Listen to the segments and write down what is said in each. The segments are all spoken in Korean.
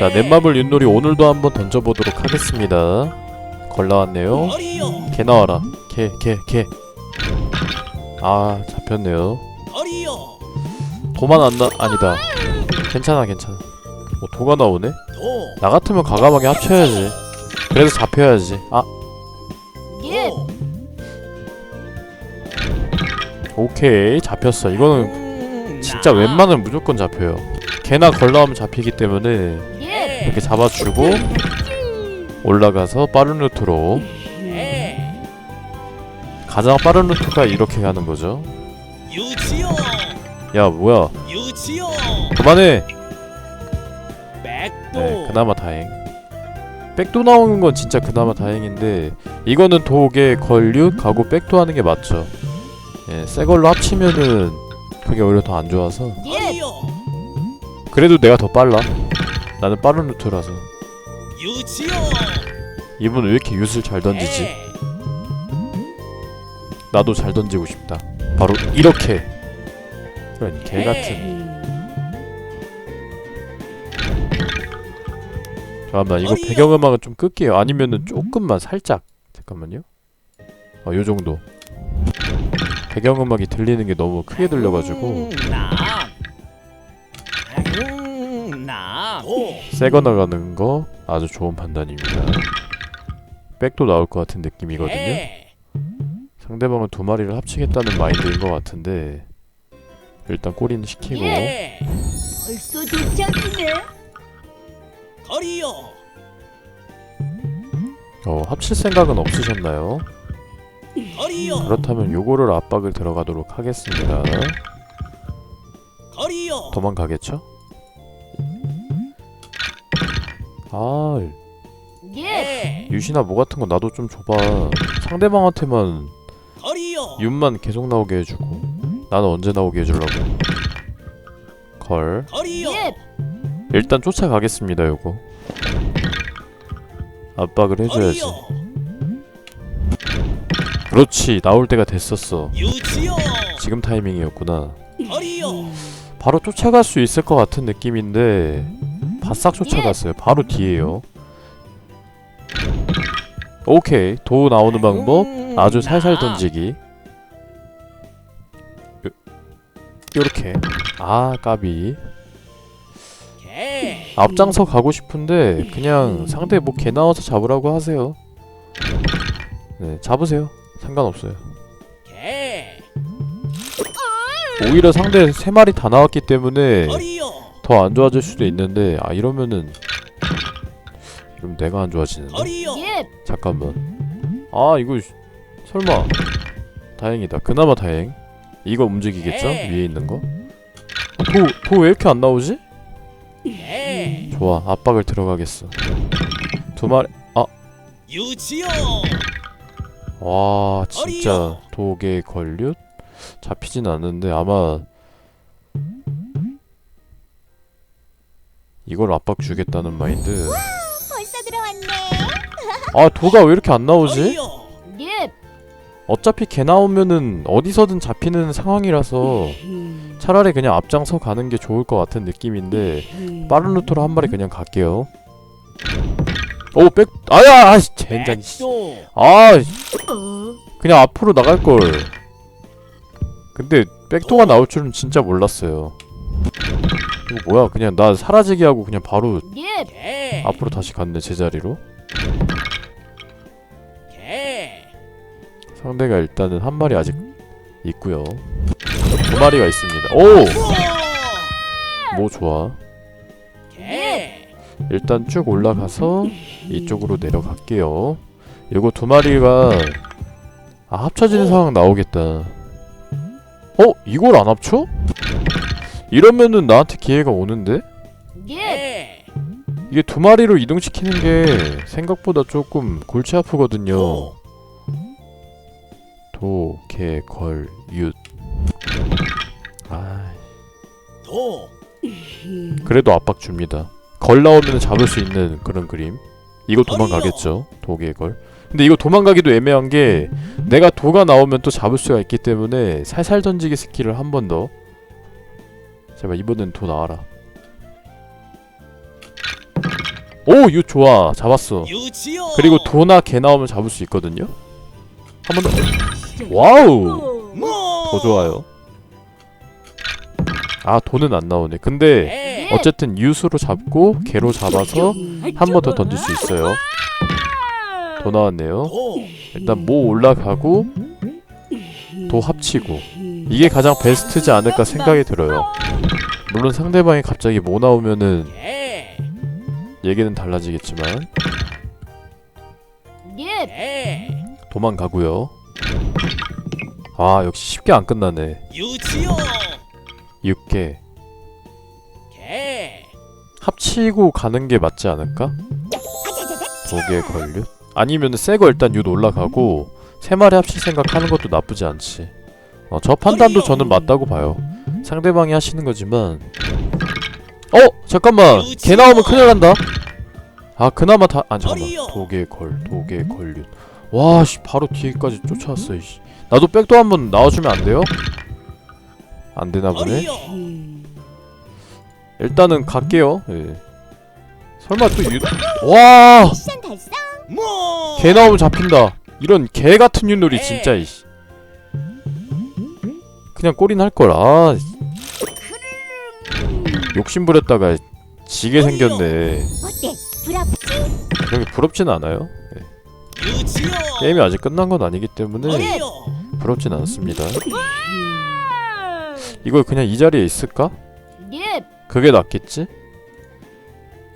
자 넷마블 윷놀이 오늘도 한번 던져보도록 하겠습니다. 걸 나왔네요. 개 나와라. 개 개 개. 아 잡혔네요. 도만 안 나.. 아니다. 괜찮아 괜찮아. 뭐 도가 나오네? 도나 같으면 과감하게 합쳐야지. 그래서 잡혀야지. 아. 오케이 잡혔어. 이거는 음, 진짜 나. 웬만하면 무조건 잡혀요. 개나 걸 나오면 잡히기 때문에. 예. 이렇게 잡아주고 올라가서 빠른 루트로. 예. 가장 빠른 루트가 이렇게 가는 거죠. 야 뭐야? 그만해! 네 그나마 다행. 백도 나오는 건 진짜 그나마 다행인데 이거는 도개 걸류 가고 백도 하는 게 맞죠. 예, 새 걸로 합치면은 그게 오히려 더 안 좋아서. 그래도 내가 더 빨라 나는 빠른 루트라서. 이분 왜 이렇게 윷을 잘 던지지? 예. 나도 잘 던지고 싶다. 바로 이렇게. 그런 개 같은. 잠깐만 이거 어이요. 배경음악은 좀 끌게요. 아니면은 조금만 살짝. 잠깐만요. 어 요정도. 배경음악이 들리는 게 너무 크게 들려가지고. 나 새거 나가는 거 아주 좋은 판단입니다 백도 나올 것 같은 느낌이거든요 예. 상대방은 두 마리를 합치겠다는 마인드인 것 같은데 일단 꼬리는 시키고 예. 벌써 도착이네. 거리요 어 합칠 생각은 없으셨나요? 거리요 그렇다면 요거를 압박을 들어가도록 하겠습니다 거리요 도망가겠죠? 아 예. 예. 유신아 뭐 같은 거 나도 좀 줘봐. 상대방한테만 거리요. 윤만 계속 나오게 해주고 나는 언제 나오게 해주려고. 걸. 거리요. 예. 일단 쫓아가겠습니다 요거. 압박을 해줘야지. 거리요. 그렇지 나올 때가 됐었어. 유치요. 지금 타이밍이었구나. 거리요. 바로 쫓아갈 수 있을 것 같은 느낌인데 바싹 쫓아갔어요. 바로 뒤에요. 오케이. 도 나오는 방법. 음, 아주 살살 나. 던지기. 요, 요렇게. 아 까비. 개 앞장서 가고 싶은데 그냥 상대 뭐 개 나와서 잡으라고 하세요. 네 잡으세요. 상관없어요. 개 오히려 상대 세 마리 다 나왔기 때문에 더 안 좋아질 수도 있는데 아 이러면은 그럼 내가 안 좋아지는데? 예. 잠깐만. 아 이거 씨- 설마. 다행이다. 그나마 다행. 이거 움직이겠죠? 네. 위에 있는 거 도 도 왜 이렇게 안 나오지? 개 좋아 압박을 들어가겠어. 두 마리 유치요! 와 진짜. 독에 걸류? 잡히진 않는데 아마 이걸 압박 주겠다는 마인드 벌써 들어왔네. 아 도가 왜 이렇게 안 나오지? 어차피 개 나오면은 어디서든 잡히는 상황이라서 차라리 그냥 앞장서 가는 게 좋을 것 같은 느낌인데 빠른 루트로 한 마리 그냥 갈게요 오 백 아야 아씨 젠장 씨. 아 어. 그냥 앞으로 나갈 걸 근데 백도가 나올 줄은 진짜 몰랐어요 이거 뭐야 그냥 나 사라지게 하고 그냥 바로 예. 개 앞으로 다시 갔네 제자리로 개 상대가 일단은 한 마리 아직 있고요 두 마리가 있습니다 오! 뭐 좋아 개 일단 쭉 올라가서 이쪽으로 내려갈게요. 이거 두 마리가 아 합쳐지는 상황 나오겠다. 어? 이걸 안 합쳐? 이러면은 나한테 기회가 오는데? 예. 개 이게 두 마리로 이동시키는 게 생각보다 조금 골치 아프거든요. 도 도, 개, 걸, 윷. 아, 도 그래도 압박 줍니다. 걸 나오면 잡을 수 있는 그런 그림. 이거 도망가겠죠. 도 개 걸. 근데 이거 도망가기도 애매한 게 내가 도가 나오면 또 잡을 수가 있기 때문에 살살 던지기 스킬을 한 번 더. 제발 이번엔 도 나와라. 오, 유 좋아. 잡았어. 그리고 도나 개 나오면 잡을 수 있거든요. 한 번 더. 와우. 뭐. 더 좋아요. 아, 돈은 안 나오네. 근데 개. 어쨌든 유수로 잡고 개로 잡아서 한 번 더 던질 수 있어요. 더 나왔네요. 도. 일단 모 올라가고 도 합치고 이게 가장 베스트지 않을까 생각이 들어요. 물론 상대방이 갑자기 모 나오면은 개. 얘기는 달라지겠지만. 도망가고요. 아 역시 쉽게 안 끝나네. 유치요. 6개 개. 합치고 가는 게 맞지 않을까? 두개 걸류? 아니면 새거 일단 윷 올라가고 세 마리 합칠 생각하는 것도 나쁘지 않지. 어, 저 판단도 저는 맞다고 봐요. 상대방이 하시는 거지만 어 잠깐만 개 나오면 큰일 난다. 아 그나마 다 아 잠깐만 도개 걸 도개 걸류. 와씨 바로 뒤에까지 쫓아왔어 이씨. 나도 백도 한번 나와주면 안 돼요? 안 되나 보네. 일단은 갈게요. 예. 설마 또 유... 와! 뭐. 개 나오면 잡힌다. 이런 개 같은 윷놀이 진짜 이씨. 그냥 꼬린 할 걸. 아. 욕심 부렸다가 지게 생겼네. 그렇게 부럽진 않아요. 유치요. 게임이 아직 끝난 건 아니기 때문에 어리요. 부럽진 않습니다. 이걸 그냥 이 자리에 있을까? 예. 그게 낫겠지?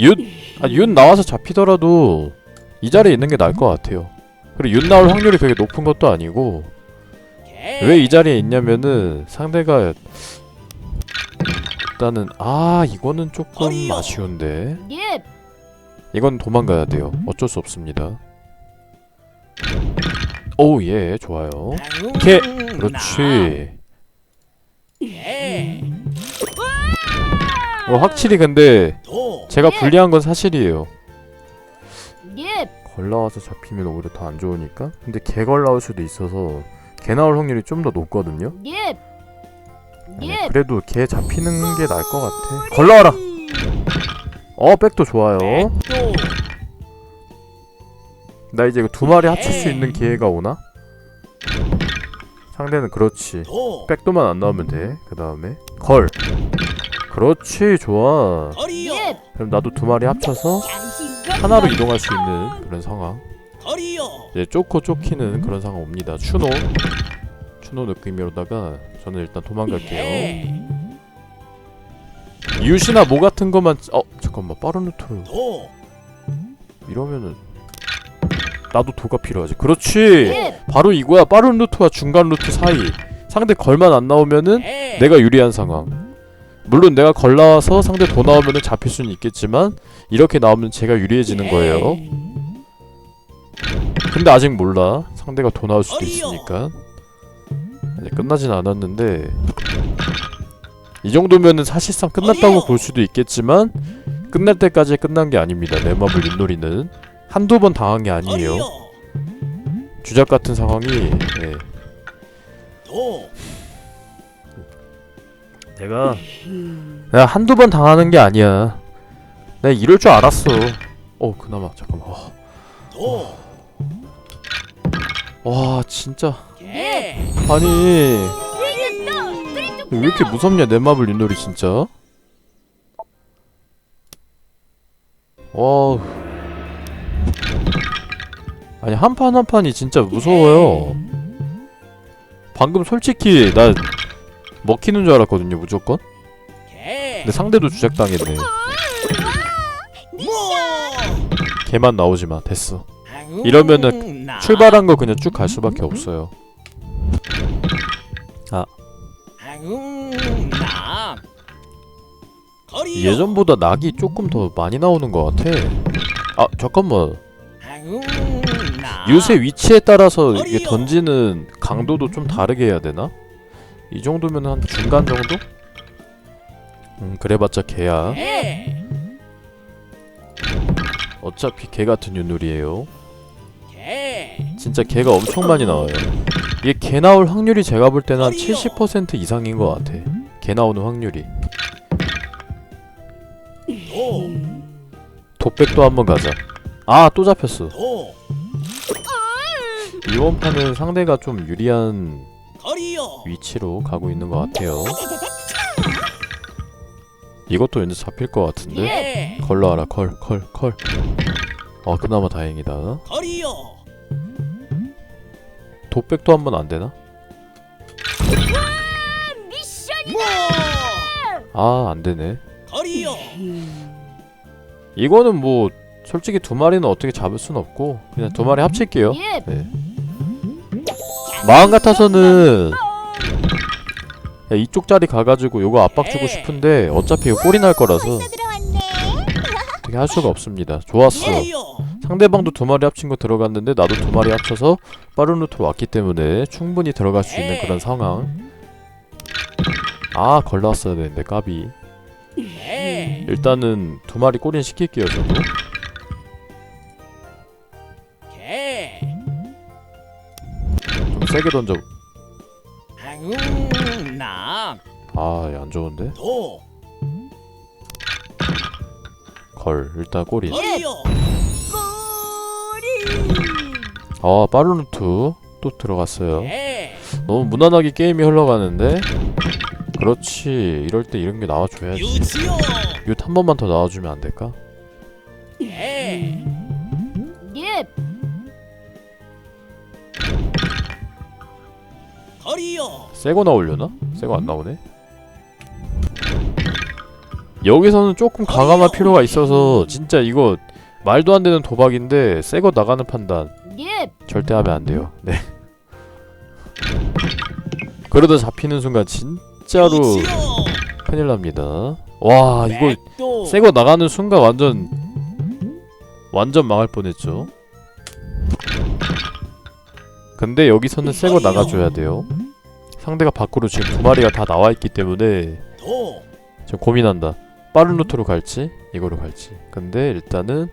윷, 아, 윷 나와서 잡히더라도 이 자리에 있는 게 나을 것 같아요. 그리고 윷 나올 확률이 되게 높은 것도 아니고 개. 왜 이 자리에 있냐면은 상대가 일단은 아 이거는 조금. 아쉬운데 예. 이건 도망가야 돼요. 어쩔 수 없습니다. 오예 좋아요. 개. 그렇지. 개. 어, 확실히 근데 도. 제가 불리한 건 사실이에요. 예. 걸 나와서 잡히면 오히려 더 안 좋으니까. 근데 개걸 나올 수도 있어서 개 나올 확률이 좀 더 높거든요. 예. 네, 예. 그래도 개 잡히는 게 나을 것 같아. 걸 나와라. 어 백도 좋아요. 도. 나 이제 두 마리 합칠 수 있는 기회가 오나? 상대는 그렇지. 도. 백도만 안 나오면 돼. 그 다음에 걸. 그렇지 좋아. 그럼 나도 두 마리 합쳐서. 하나로 이동할 수 있는 그런 상황. 이제 쫓고 쫓기는 그런 상황 옵니다. 추노. 추노 느낌으로다가 저는 일단 도망갈게요. 개. 유시나 뭐 같은 것만 어 잠깐만 빠른 루트 도. 이러면은 나도 도가 필요하지. 그렇지. 예. 바로 이거야. 빠른 루트와 중간 루트 사이. 상대 걸만 안 나오면은 개. 내가 유리한 상황. 물론 내가 걸 나와서 상대 도 나오면은 잡힐 수는 있겠지만 이렇게 나오면 제가 유리해지는 거예요. 근데 아직 몰라. 상대가 도 나올 수도 있으니까. 아직 끝나진 않았는데 이 정도면은 사실상 끝났다고 볼 수도 있겠지만 끝날 때까지 끝난 게 아닙니다. 내 맘을 윷놀이는 한두 번 당한 게 아니에요. 주작 같은 상황이 예. 도. 내가 내가 한두 번 당하는 게 아니야. 내가 이럴 줄 알았어. 어 그나마 잠깐만. 와, 도. 와 진짜 개. 아니 왜 이렇게 무섭냐 내 맘을 윷놀이 진짜. 와. 아니 한 판 한 판이 진짜 무서워요. 방금 솔직히 나 먹히는 줄 알았거든요 무조건. 개. 근데 상대도 주작당했네. 뭐. 걔만 나오지 마 됐어. 이러면은 나. 출발한 거 그냥 쭉 갈 수밖에 없어요. 거리요. 예전보다 낙이 조금 더 많이 나오는 것 같아. 아 잠깐만. 요새 위치에 따라서 이게 던지는 강도도 좀 다르게 해야 되나? 이 정도면 한 중간 정도? 음 그래봤자 개야. 개. 어차피 개 같은 윷놀이에요. 개. 진짜 개가 엄청 많이 나와요. 이게 개 나올 확률이 제가 볼 때는 한 70% 이상인 것 같아. 개 나오는 확률이. 도. 독백도 한번 가자 아 또 잡혔어 도 이번 판은 상대가 좀 유리한 위치로 가고 있는 것 같아요 이것도 왠지 잡힐 것 같은데 예 걸로 하라 컬 컬컬 어 그나마 다행이다 독백도 한 번 안 되나? 아 안 되네. 이거는 뭐 솔직히 두 마리는 어떻게 잡을 순 없고 그냥 두 마리 합칠게요. 예. 네. 마음 같아서는 야, 이쪽 자리 가가지고 요거 압박 주고 싶은데 어차피 이거 꼴이 날 거라서 어떻게 할 수가 없습니다. 좋았어. 거리요 상대방도 두 마리 합친 거 들어갔는데 나도 두 마리 합쳐서 빠른 루트로 왔기 때문에 충분히 들어갈 수 있는 그런 상황. 아 걸러왔어야 되는데 까비. 예 일단은 두 마리 꼬린 시킬게요 저도 개좀 세게 던져. 항남 아안 좋은데? 도. 걸 일단 꼬린 아 빠른 루트 또 들어갔어요. 예 너무 무난하게 게임이 흘러가는데? 그렇지. 이럴 때 이런 게 나와줘야지. 윷 한 번만 더 나와주면 안 될까? 예. 예 거리요. 새거 나오려나? 새거 안 나오네? 여기서는 조금 가감할 필요가 있어서 진짜 이거 말도 안 되는 도박인데 새 거 나가는 판단 예 절대 하면 안 돼요 네 그러다 잡히는 순간 진짜로 큰일 납니다 와 이거 백도 새거 나가는 순간 완전 완전 망할 뻔했죠. 근데 여기서는 새 거 나가줘야 돼요. 상대가 밖으로 지금 두 마리가 다 나와 있기 때문에 도 지금 고민한다. 빠른 루트로 갈지 이거로 갈지. 근데 일단은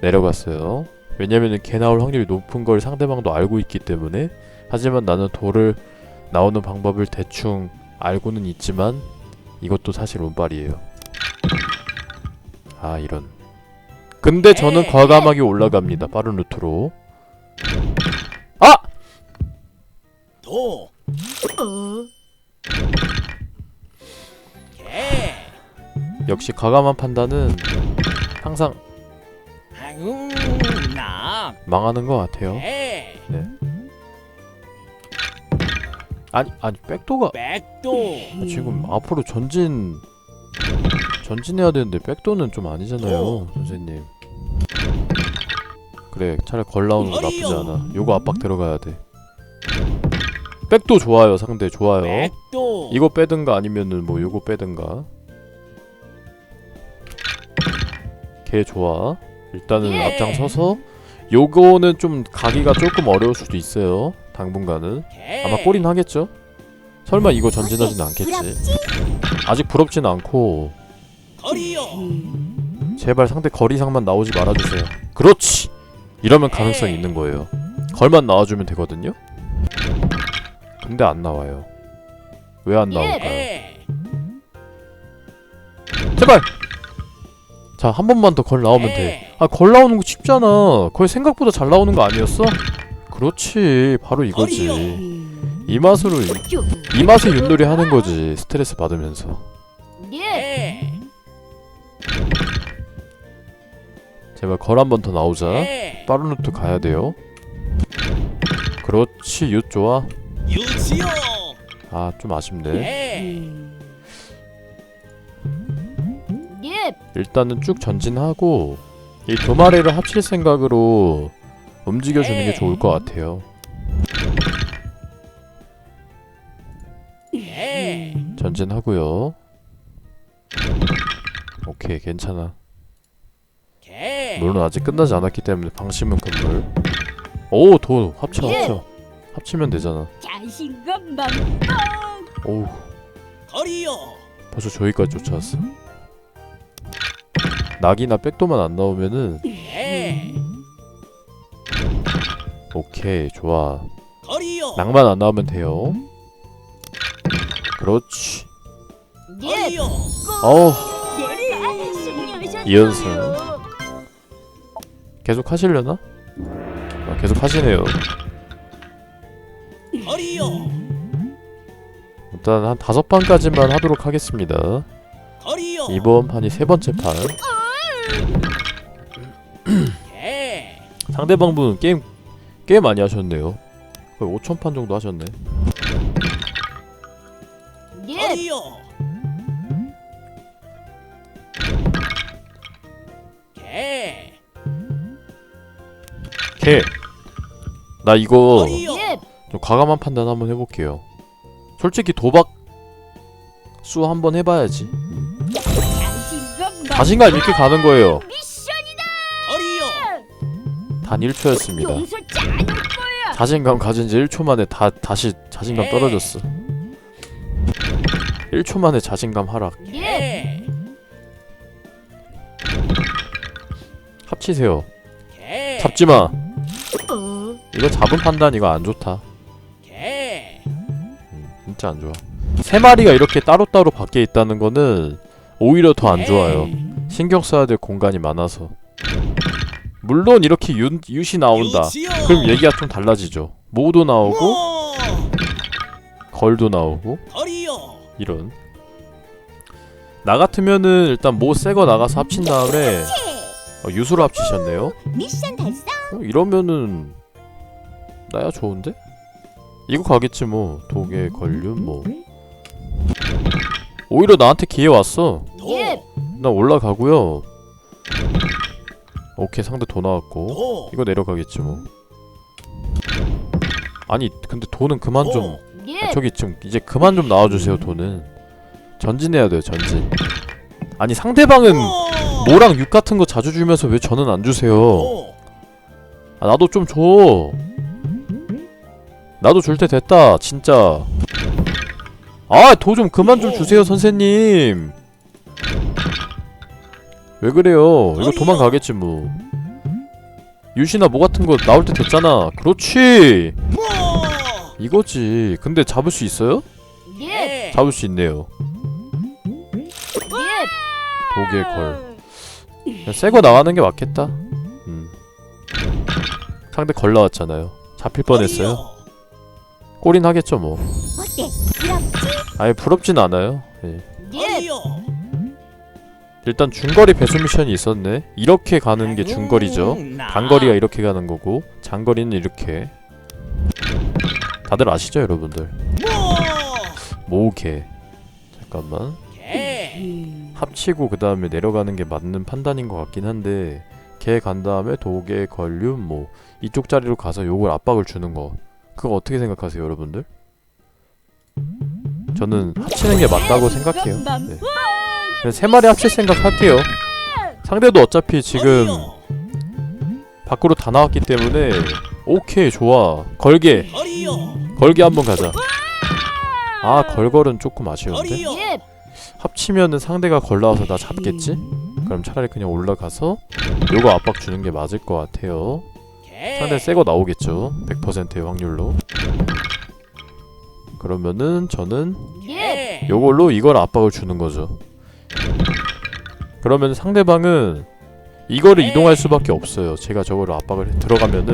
내려갔어요. 왜냐면은 개 나올 확률이 높은 걸 상대방도 알고 있기 때문에 하지만 나는 돌을 나오는 방법을 대충 알고는 있지만 이것도 사실 운빨이에요. 아 이런. 근데 저는 과감하게 올라갑니다. 빠른 루트로. 아! 도어개 역시 과감한 판단은 항상 망하는 것 같아요. 개 아니 아니 백도가 백도 지금 앞으로 전진 전진해야 되는데 백도는 좀 아니잖아요, 선생님. 그래 차라리 걸 나오는 거 나쁘지 않아. 요거 압박 들어가야 돼. 백도 좋아요, 상대 좋아요. 백도 이거 빼든가 아니면은 뭐 요거 빼든가. 걔 좋아. 일단은 예. 앞장서서 요거는 좀 가기가 조금 어려울 수도 있어요. 당분간은. 개 아마 꼴인 하겠죠? 설마 이거 전진하진 않겠지. 아직 부럽진 않고 제발 상대 거리상만 나오지 말아주세요. 그렇지. 이러면 가능성이 있는 거예요. 걸만 나와주면 되거든요. 근데 안 나와요. 왜 안 나올까요? 개 제발. 자, 한 번만 더 걸 나오면 돼. 아, 걸 나오는 거 쉽잖아. 거의 생각보다 잘 나오는 거 아니었어? 그렇지. 바로 이거지. 이 맛으로 이, 이 맛에 윷놀이 하는 거지. 스트레스 받으면서. 예개 제발 걸 한 번 더 나오자. 개 빠른 루트 가야 돼요. 그렇지. 윷 좋아. 아, 좀 아쉽네. 일단은 쭉 전진하고 이 두 마리를 합칠 생각으로 움직여주는 게 좋을 것 같아요. 개 전진하고요. 오케이, 괜찮아. 개 물론 아직 끝나지 않았기 때문에 방심은 금물. 오, 도 합쳐 예. 합쳐. 합치면 되잖아. 자신감 만빵 오우, 거리요 벌써 저기까지 쫓아왔어. 낙이나 백도만 안 나오면은 개 오케이, 좋아. 낙만 안 나오면 돼요. 그렇지. 예 어우, 예 이연승. 계속 하시려나? 아, 계속 하시네요. 일단 한 다섯 판까지만 하도록 하겠습니다. 이번 판이 세 번째 판. 개 상대방 분 게임 꽤 많이 하셨네요. 거의 5천 판 정도 하셨네. 예. 개 개. 나 이거 예. 좀 과감한 판단 한번 해볼게요. 솔직히 도박 수 한번 해봐야지. 자신감 있게 가는 거예요. 단 1초였습니다. 용서치 않을 거야. 자신감 가진 지 1초 만에 다 다시 자신감 떨어졌어. 1초 만에 자신감 하락. 예. 개 합치세요. 개 잡지 마. 어. 이거 잡은 판단 이거 안 좋다. 개 음, 진짜 안 좋아. 세 마리가 이렇게 따로따로 밖에 있다는 거는 오히려 더 안 좋아요. 신경 써야 될 공간이 많아서. 물론 이렇게 유, 유시 나온다. 그럼 얘기가 좀 달라지죠. 모도 나오고 뭐 걸도 나오고 이런. 나 같으면은 일단 모 새거 나가서 합친 다음에 어, 유수로 합치셨네요. 어, 이러면은 나야 좋은데? 이거 가겠지 뭐 독에 걸륜 뭐 오히려 나한테 기회 왔어. 예. 나 올라가고요. 오케이 상대 도 나왔고. 도. 이거 내려가겠지 뭐 아니 근데 돈은 그만 좀. 예. 저기 좀 이제 그만 좀 나와주세요 돈은 전진해야 돼요 전진. 아니 상대방은 모랑 육 같은 거 자주 주면서 왜 저는 안 주세요? 도. 아 나도 좀 줘. 나도 줄 때 됐다. 진짜. 아, 도 좀 그만 좀 주세요, 선생님. 왜 그래요? 이거 도망가겠지 뭐. 유시나 뭐 같은 거 나올 때 됐잖아. 그렇지. 뭐 이거지. 근데 잡을 수 있어요? 예. 개 잡을 수 있네요. 예. 독에 걸. 새거 나가는 게 맞겠다. 음. 상대 걸 나왔잖아요. 잡힐 뻔했어요. 꼴인 하겠죠 뭐. 어때? 부럽지? 아예 부럽진 않아요. 예. 일단 중거리 배수 미션이 있었네. 이렇게 가는 게 중거리죠. 단거리가 이렇게 가는 거고 장거리는 이렇게. 다들 아시죠, 여러분들? 모개. 잠깐만. 개 합치고 그 다음에 내려가는 게 맞는 판단인 것 같긴 한데 개 간 다음에 도개 걸륨 뭐 이쪽 자리로 가서 요걸 압박을 주는 거 그거 어떻게 생각하세요, 여러분들? 저는 합치는 게 맞다고 생각해요. 네. 그냥 세 마리 합칠 생각 할게요. 상대도 어차피 지금 밖으로 다 나왔기 때문에 오케이 좋아 걸게 걸게 한번 가자. 아 걸걸은 조금 아쉬운데. 합치면은 상대가 걸 나와서 나 잡겠지? 그럼 차라리 그냥 올라가서 요거 압박 주는 게 맞을 것 같아요. 개 상대 새거 나오겠죠? 100%의 확률로. 그러면은 저는 예. 개 요걸로 이걸 압박을 주는 거죠. 그러면 상대방은 이거를 이동할 수밖에 없어요. 제가 저거를 압박을 해- 들어가면은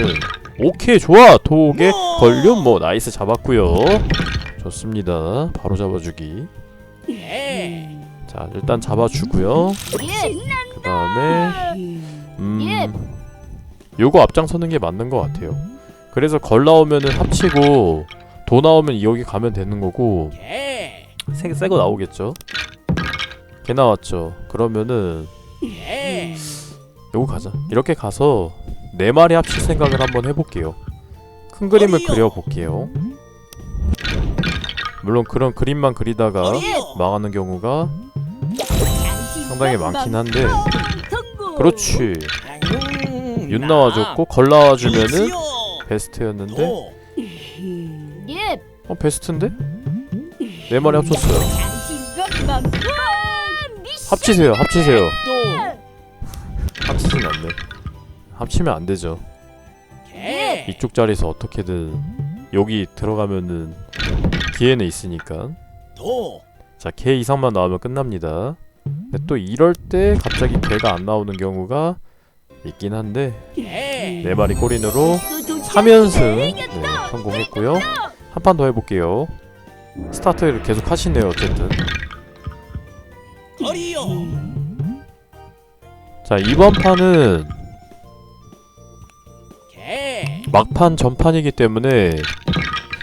오케이 좋아 도개 걸륨 뭐 나이스 잡았고요. 좋습니다. 바로 잡아주기. 개자 일단 잡아주고요. 예. 그 다음에 예. 음 요거 앞장서는 게 맞는 것 같아요. 그래서 걸 나오면은 합치고 도 나오면 여기 가면 되는 거고 개 새, 새거 나오겠죠. 개 나왔죠. 그러면은 개 요거 가자. 이렇게 가서 네 마리 합칠 생각을 한번 해볼게요. 큰 그림을? 그려볼게요. 물론 그런 그림만 그리다가 망하는 경우가 상당히 많긴 한데 성공. 그렇지. 윤 나와줬고 걸 나와주면은 베스트였는데 도 예. 어 베스트인데? 네 마리 합쳤어요. 합치세요. 합치세요. 도 합치진 않네. 합치면 안 되죠. 개 이쪽 자리에서 어떻게든 여기 들어가면은 기회는 있으니까. 도 자, 개 이상만 나오면 끝납니다. 근데 또 이럴 때 갑자기 개가 안 나오는 경우가 있긴 한데 개네 마리 꼬린으로 또 3연승 네, 성공했고요. 한 판 더 해볼게요. 스타트를 계속 하시네요. 어쨌든 자 이번 판은 개 막판 전판이기 때문에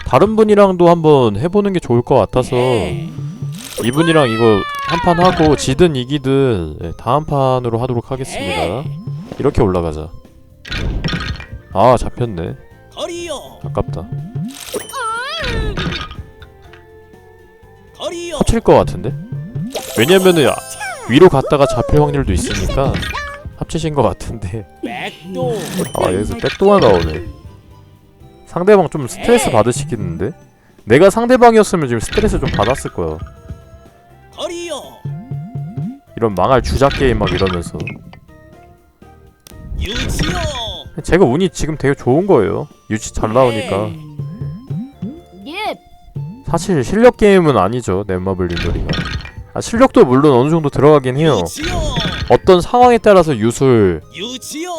다른 분이랑도 한번 해보는 게 좋을 것 같아서 개 이분이랑 이거 한 판 하고 지든 이기든 네, 다음 판으로 하도록 하겠습니다. 이렇게 올라가자. 아 잡혔네. 거리요 아깝다. 합칠 것 같은데? 왜냐면은 야, 위로 갔다가 잡힐 확률도 있으니까 합치신 것 같은데 아 여기서 백도가 나오네 상대방 좀 스트레스 받으시겠는데? 내가 상대방이었으면 지금 스트레스 좀 받았을 거야 이런 망할 주작 게임 막 이러면서 유치요. 제가 운이 지금 되게 좋은 거예요. 유치 잘 나오니까. 예. 사실 실력 게임은 아니죠 넷마블 린돌이가. 아 실력도 물론 어느 정도 들어가긴 해요. 유치요. 어떤 상황에 따라서 유술 유치요.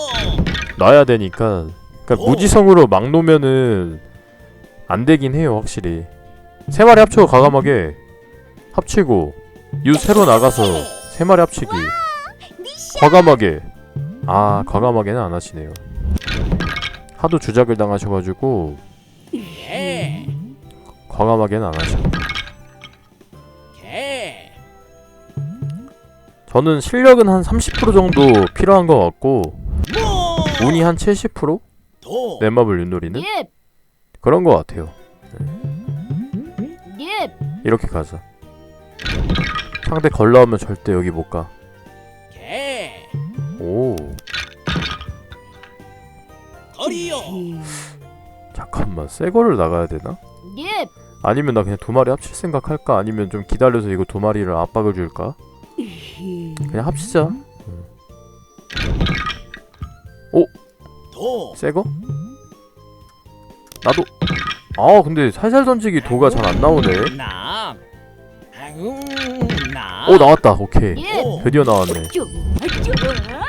놔야 되니까. 그러니까 오. 무지성으로 막 놓으면은 안 되긴 해요 확실히. 세 마리 합치고 과감하게 합치고 유 새로 나가서 세 마리 합치기. 과감하게 아 과감하게는 안 하시네요 하도 주작을 당하셔가지고 개 과감하게는 안 하셔 개 저는 실력은 한 30% 정도 필요한 것 같고 뭐 운이 한 70%? 도 넷마블 윷놀이는? 예. 그런 것 같아요 예. 이렇게 가자 상대 걸 나오면 절대 여기 못가 개 오 거리요 잠깐만 새 거를 나가야 되나? 예. 아니면 나 그냥 두 마리 합칠 생각 할까? 아니면 좀 기다려서 이거 두 마리를 압박을 줄까? 그냥 합치자 도새 거? 나도 아 근데 살살 던지기 도가 잘 안 나오네 남 아웅 남 오 나왔다. 오케이. 예. 오. 드디어 나왔네.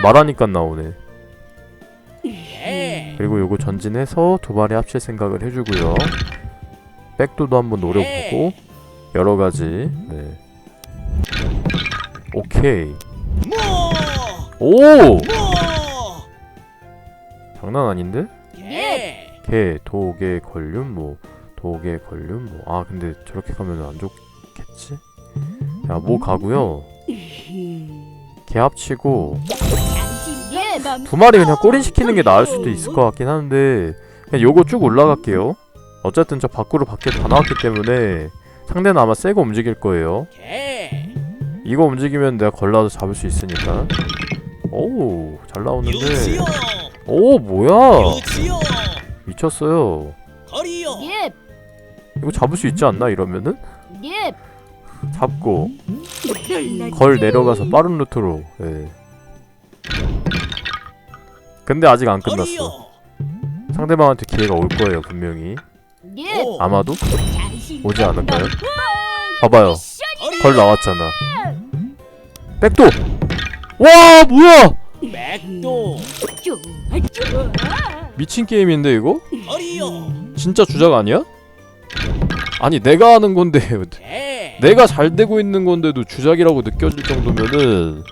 말하니까 나오네. 개 그리고 요거 전진해서 두 마리 합칠 생각을 해주고요. 백도도 한번 노려보고 여러가지. 네. 오케이. 오! 뭐뭐 장난 아닌데? 개 개, 도개, 걸륜, 뭐. 도개, 걸륜, 뭐. 아 근데 저렇게 가면 안 좋겠지? 야, 뭐 가고요. 개 합치고 예. 두 마리 그냥 꼬린 시키는 게 나을 수도 있을 것 같긴 한데 그냥 요거 쭉 올라갈게요. 어쨌든 저 밖으로 밖에 다 나왔기 때문에 상대는 아마 새거 움직일 거예요. 개 이거 움직이면 내가 걸라도 잡을 수 있으니까. 오우 잘 나오는데. 오 뭐야? 미쳤어요. 이거 잡을 수 있지 않나 이러면은? 예. 잡고 걸 내려가서 빠른 루트로 예. 근데 아직 안 끝났어. 상대방한테 기회가 올 거예요 분명히. 아마도? 오지 않을까요? 봐봐요. 걸 나왔잖아. 백도! 와 뭐야. 미친 게임인데 이거? 진짜 주작 아니야? 아니 내가 하는 건데. 개 내가 잘 되고 있는 건데도 주작이라고 느껴질 정도면은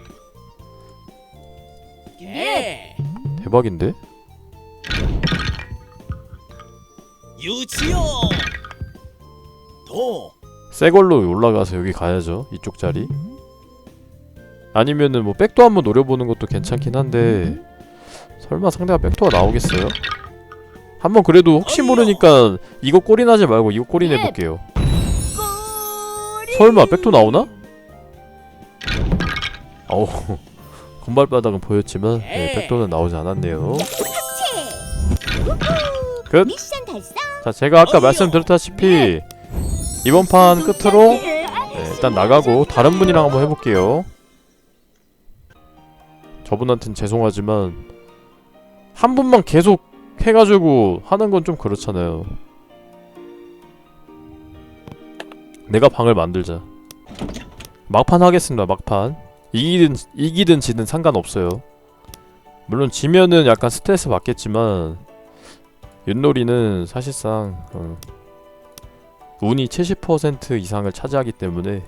개 대박인데? 유치요 도 새 걸로 올라가서 여기 가야죠 이쪽 자리 아니면은 뭐 백도 한번 노려보는 것도 괜찮긴 한데 설마 상대가 백도가 나오겠어요? 한번 그래도 혹시 모르니까 이거 꼬리 나지 말고 이거 꼬리 내볼게요 꼬리. 설마 백도 나오나? 어우 건발바닥은 보였지만 네, 백도는 나오지 않았네요. 끝! 자 제가 아까 말씀드렸다시피 이번 판 끝으로 네, 일단 나가고 다른 분이랑 한번 해볼게요. 저분한텐 죄송하지만 한 분만 계속 해가지고 하는 건 좀 그렇잖아요 내가 방을 만들자. 막판 하겠습니다 막판. 이기든 이기든 지든 상관없어요. 물론 지면은 약간 스트레스 받겠지만 윷놀이는 사실상 어, 운이 70% 이상을 차지하기 때문에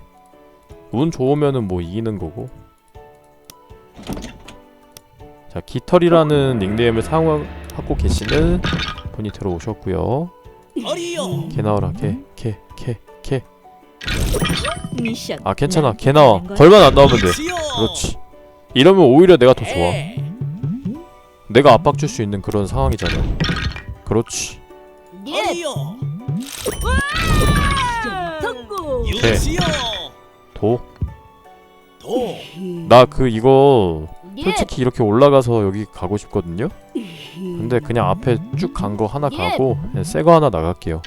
운 좋으면은 뭐 이기는 거고. 자 깃털이라는 닉네임을 사용하고 계시는 분이 들어오셨고요. 어리요. 개 나와라. 개개개개 미션. 아 괜찮아 개 나와? 걸만 안 나오면 돼 그렇지 이러면 오히려 내가 더 좋아 네 내가 압박 줄 수 있는 그런 상황이잖아 그렇지 예. 성공. 유치요 도도나 그 이거 예. 솔직히 이렇게 올라가서 여기 가고 싶거든요. 근데 그냥 앞에 쭉 간 거 하나 가고 새거 하나 나갈게요.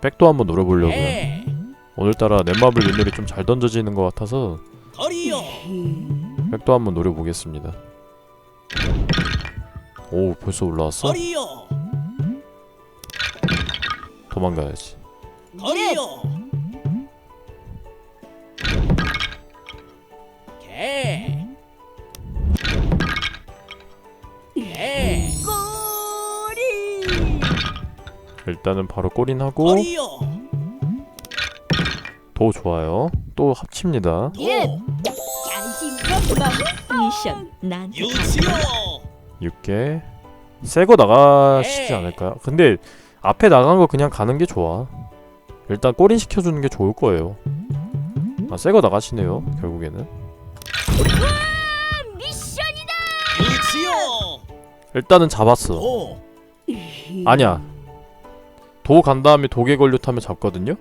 백도 한번 노려보려고요. 네 오늘따라 넷마블 윷놀이 좀 잘 던져지는 것 같아서 백도 한번 노려보겠습니다. 오 벌써 올라왔어? 도망가야지. 일단은 바로 꼬린 하고 도 좋아요. 또 합칩니다. 예. 도 자신감 많은 미션. 나한테 가는 유치요 거야? 6개 새거 나가시지 네. 않을까요? 근데 앞에 나간 거 그냥 가는 게 좋아 일단 꼬린 시켜주는 게 좋을 거예요 아 새거 나가시네요 결국에는 일단은 잡았어 도 아니야 도 간 다음에 도개 걸려 타면 잡거든요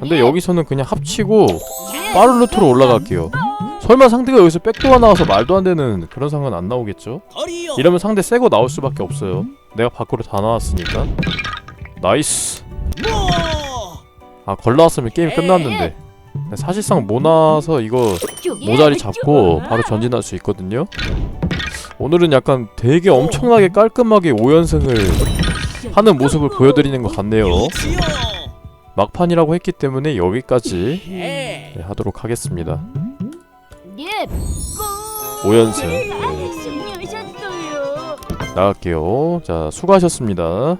근데 여기서는 그냥 합치고 예. 빠른 루트로 올라갈게요. 설마 상대가 여기서 백도가 나와서 말도 안 되는 그런 상황은 안 나오겠죠? 이러면 상대 새거 나올 수밖에 없어요. 내가 밖으로 다 나왔으니까. 나이스. 뭐? 아 걸나왔으면 게임 끝났는데. 사실상 모나서 이거 모자리 잡고 바로 전진할 수 있거든요. 오늘은 약간 되게 엄청나게 깔끔하게 5연승을 하는 모습을 보여드리는 것 같네요 막판이라고 했기 때문에 여기까지 개 네, 하도록 하겠습니다. 예. 5연승 네, 승리하셨어요. 나갈게요. 자 수고하셨습니다